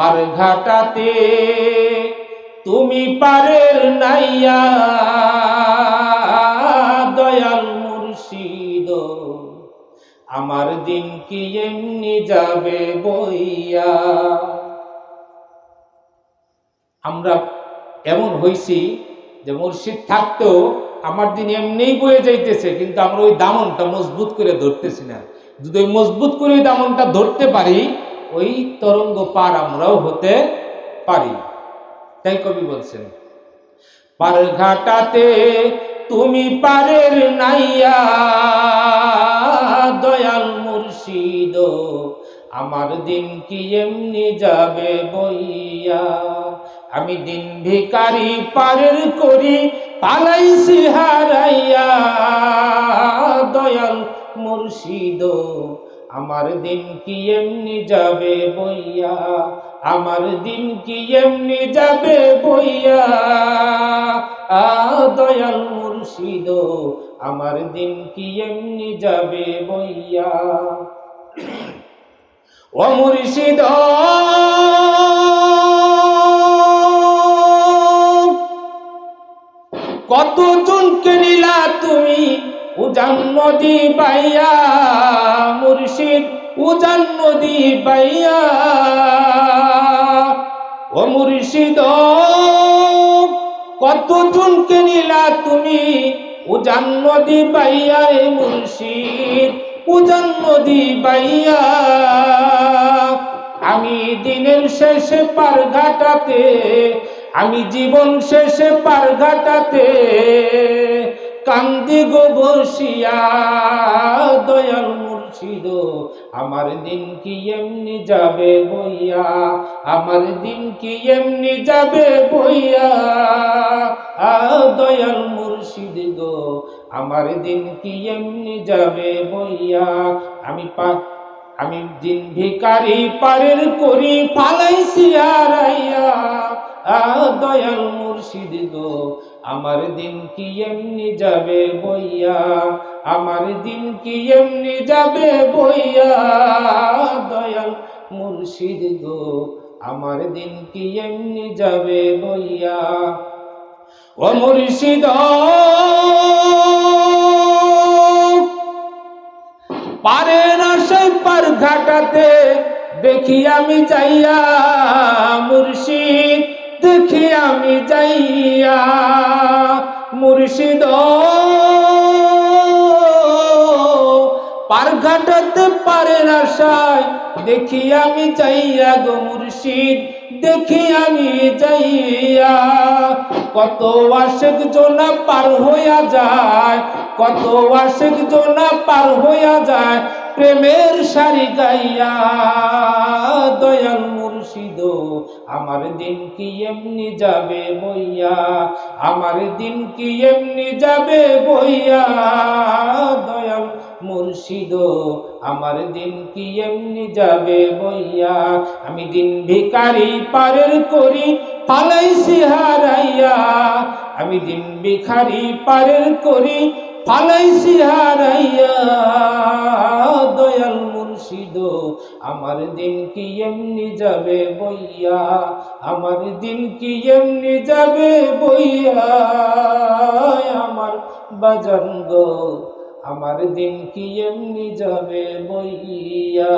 পার ঘাটাতে তুমি পারের নাইয়া, দয়াল মুর্শিদ। আমার দিন কি এমনি যাবে বইয়া? আমরা এমন হইছি যে মুর্শিদ থাকতেও আমার দিন এমনিই বয়ে যাইতেছে, কিন্তু আমরা ওই দামনটা মজবুত করে ধরতেছি না। যদি ওই মজবুত করে ওই দামনটা ধরতে পারি ওই তরঙ্গ পার আমরাও হতে পারি। তাই কবি বলছেন, পার ঘাটাতে তুমি পারের নাইয়া, দয়াল মুর্শিদ, আমার দিন কি এমনি যাবে বইয়া? আমি দিন ভিকারি পারের করি, পালাইছি হারাইয়া, দয়াল মুর্শিদ আমার দিন কি এমনি যাবে বইয়া? আমার দিন কি এমনি যাবে বইয়া? দয়াল মুর্শিদ, আমার দিন কি এমনি যাবে বইয়া? ও মুর্শিদ, কত জনকে নিলা উজান নদী বাইয়া মুর্শিদ উজান নদী বাইয়া ও মুর্শিদ কত জনকে নিলা তুমি? উজান নদী বাইয়া এ মুর্শিদ উজান নদী বাইয়া আমি দিনের শেষে পার ঘাটাতে, আমি জীবন শেষে পার ঘাটাতে কান্দি গো বসিয়া দয়াল মুর্শিদ, আমার দিন কি এমনি যাবে বইয়া? আমার দিন কি এমনি যাবে বইয়া? দয়াল মুর্শিদ গো, আমার দিন কি এমনি যাবে বইয়া? আমি পা, আমি দিন ভিকারি পারের করি পালাইছি আরাইয়া আ, দয়াল মুর্শিদ গো আমার দিন কি এমনি যাবে বইয়া? আমার দিন কি এমনি যাবে বইয়া? দয়াল মুর্শিদ গো, আমার দিন কি এমনি যাবে বইয়া? ও মুর্শিদ, পারে না সেই পার ঘাটাতে দেখি আমি যাইয়া মুর্শিদ। দেখি আমি যাইয়া মুর্শিদ। পার ঘাটাতে পারে না সাই দেখি আমি যাইয়া গো মুর্শিদ, দেখি আমি যাইয়া। কত আশেক জোনা পার হইয়া যায়, কত আশেক জোনা পার হইয়া যায়, প্রেমের সারি গাইয়া দয়াল মুর্শিদ আমার দিন কি এমনি যাবে বইয়া? আমার দিন কি এমনি যাবে বইয়া? দয়াল মুর্শিদ, আমার দিন কি এমনি যাবে বইয়া? আমি দিন ভিকারি পারের করি পালাইছি হারাইয়া। আমি দিন ভিখারি পারের করি পালাইছি হারাইয়া। দয়াল মুর্শিদ, আমার দিন কি এমনি যাবে বইয়া? আমার দিন কি এমনি যাবে বইয়া? আমার বাজান গো, আমার দিন কি এমনি যাবে বইয়া?